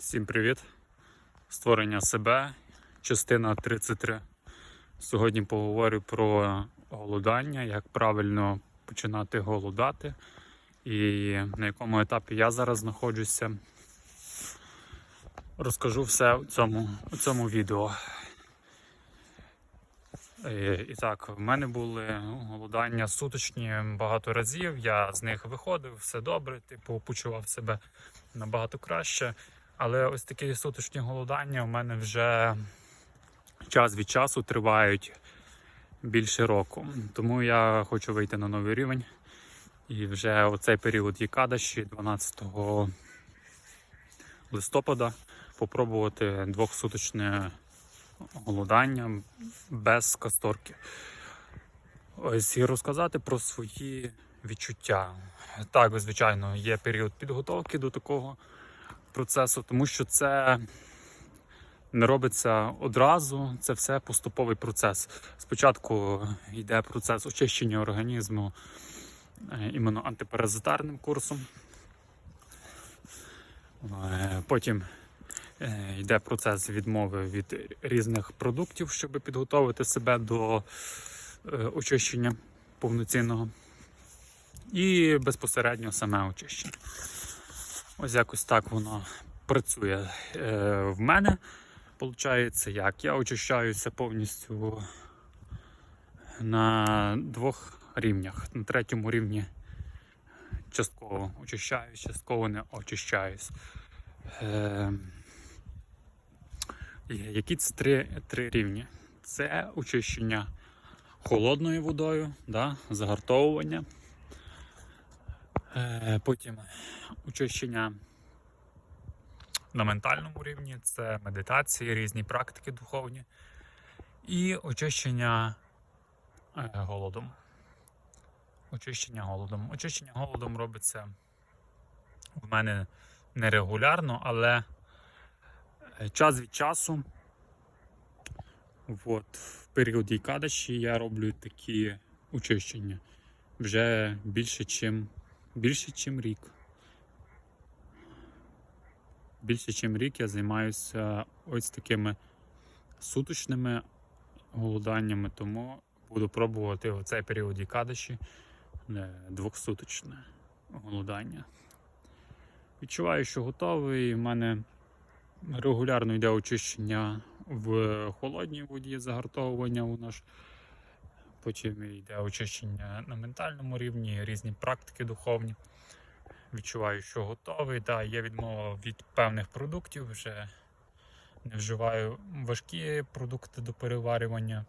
Всім привіт! Створення себе, частина 33. Сьогодні поговорю про голодання, як правильно починати голодати і на якому етапі я зараз знаходжуся. Розкажу все у цьому, у цьому відео. Е, І так, в мене були голодання суточні багато разів. Я з них виходив, все добре, типу, почував себе набагато краще. Але ось такі суточні голодання у мене вже час від часу тривають більше року. Тому я хочу вийти на новий рівень. І вже оцей період Єкадаші 12 листопада попробувати двохсуточне голодання без касторки. Ось і розказати про свої відчуття. Так, звичайно, є період підготовки до такого процесу, тому що це не робиться одразу, це все поступовий процес. Спочатку йде процес очищення організму е, іменно антипаразитарним курсом. Е, Потім е, йде процес відмови від різних продуктів, щоб підготувати себе до очищення повноцінного. І безпосередньо саме очищення. Ось якось так воно працює е, в мене. Получається як? Я очищаюся повністю на двох рівнях. На третьому рівні частково очищаюсь, частково не очищаюсь. Е, які це три, три рівні? Це очищення холодною водою, да, загартовування. Е, Потім очищення на ментальному рівні, це медитації, різні практики духовні. І очищення е, голодом. Очищення голодом. Очищення голодом робиться в мене нерегулярно, але е, час від часу. От, в період Ікадаші я роблю такі очищення вже більше, чим більше, чим рік. Більше, ніж рік я займаюся ось такими суточними голоданнями, тому буду пробувати в цей період Ікадаші е, двохсуточне голодання. Відчуваю, що готовий. У мене регулярно йде очищення в холодній воді, загартовування у нас. Потім йде очищення на ментальному рівні, різні практики духовні. Відчуваю, що готовий. Да, є відмова від певних продуктів. Вже не вживаю важкі продукти до переварювання,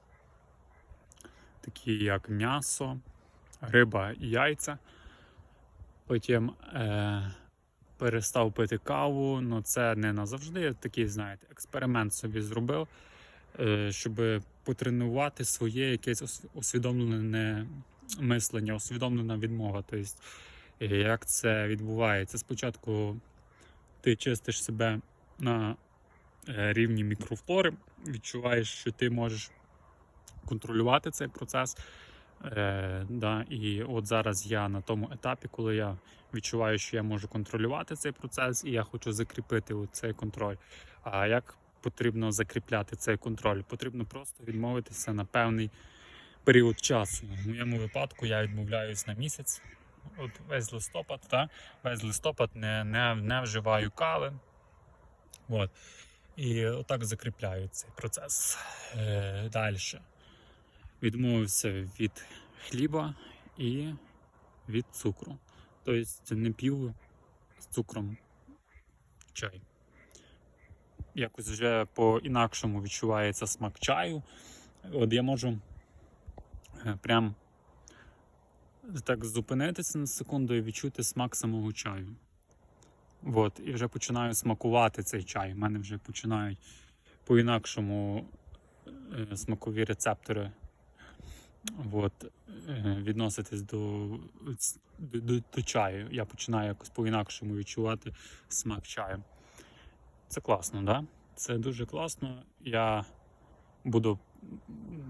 такі як м'ясо, риба і яйця. Потім е, перестав пити каву, але це не назавжди. Такий, знаєте, експеримент собі зробив, щоб потренувати своє якесь усвідомлене мислення, усвідомлена відмова. Тобто, як це відбувається? Спочатку ти чистиш себе на е, рівні мікрофлори, відчуваєш, що ти можеш контролювати цей процес. Е, да, і от зараз я на тому етапі, коли я відчуваю, що я можу контролювати цей процес, і я хочу закріпити цей контроль. А як потрібно закріпляти цей контроль? Потрібно просто відмовитися на певний період часу. В моєму випадку я відмовляюсь на місяць. От весь листопад, та? весь листопад не, не, не вживаю кави. От. І отак закріпляю цей процес. Е, Далі. Відмовився від хліба і від цукру. Тобто не п'ю з цукром чай. Якось вже по-інакшому відчувається смак чаю. От я можу е, прям так зупинитися на секунду і відчути смак самого чаю. От, і вже починаю смакувати цей чай. У мене вже починають по-інакшому е, смакові рецептори от, е, відноситись до, до, до, до чаю. Я починаю якось по-інакшому відчувати смак чаю. Це класно. Да? Це дуже класно. Я буду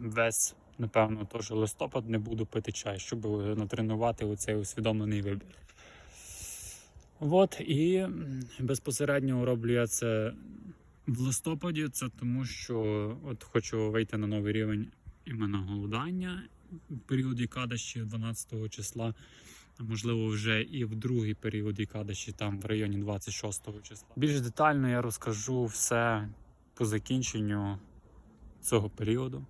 весь, напевно, теж листопад не буду пити чай, щоб натренувати оцей усвідомлений вибір. От, і безпосередньо роблю я це в листопаді. Це тому, що от хочу вийти на новий рівень іменно голодання в період Кадащі 12 числа. Можливо, вже і в другий період Кадащі, там в районі 26 числа. Більш детально я розкажу все по закінченню цього періоду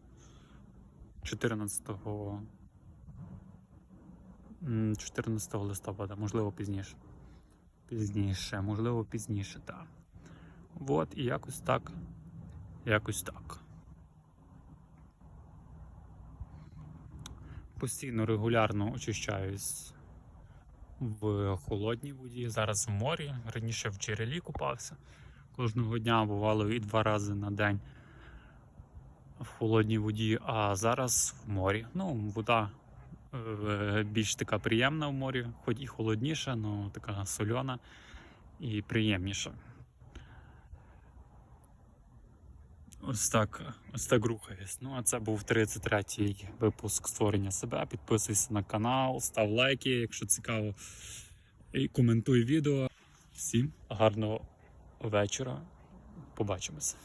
14 м, 14 листопада, можливо, пізніше. Пізніше, можливо, пізніше, так. От, і якось так. Якось так. Постійно регулярно очищаюсь в холодній воді. Зараз в морі. Раніше в джерелі купався. Кожного дня бувало і два рази на день в холодній воді, а зараз в морі. Ну, вода е, більш така приємна в морі, хоч і холодніша, але така сольона і приємніша. Ось так, ось так рухаюсь. Ну, а це був 33-й випуск створення себе. Підписуйся на канал, став лайки, якщо цікаво. І коментуй відео. Всім гарного вечора. Побачимося.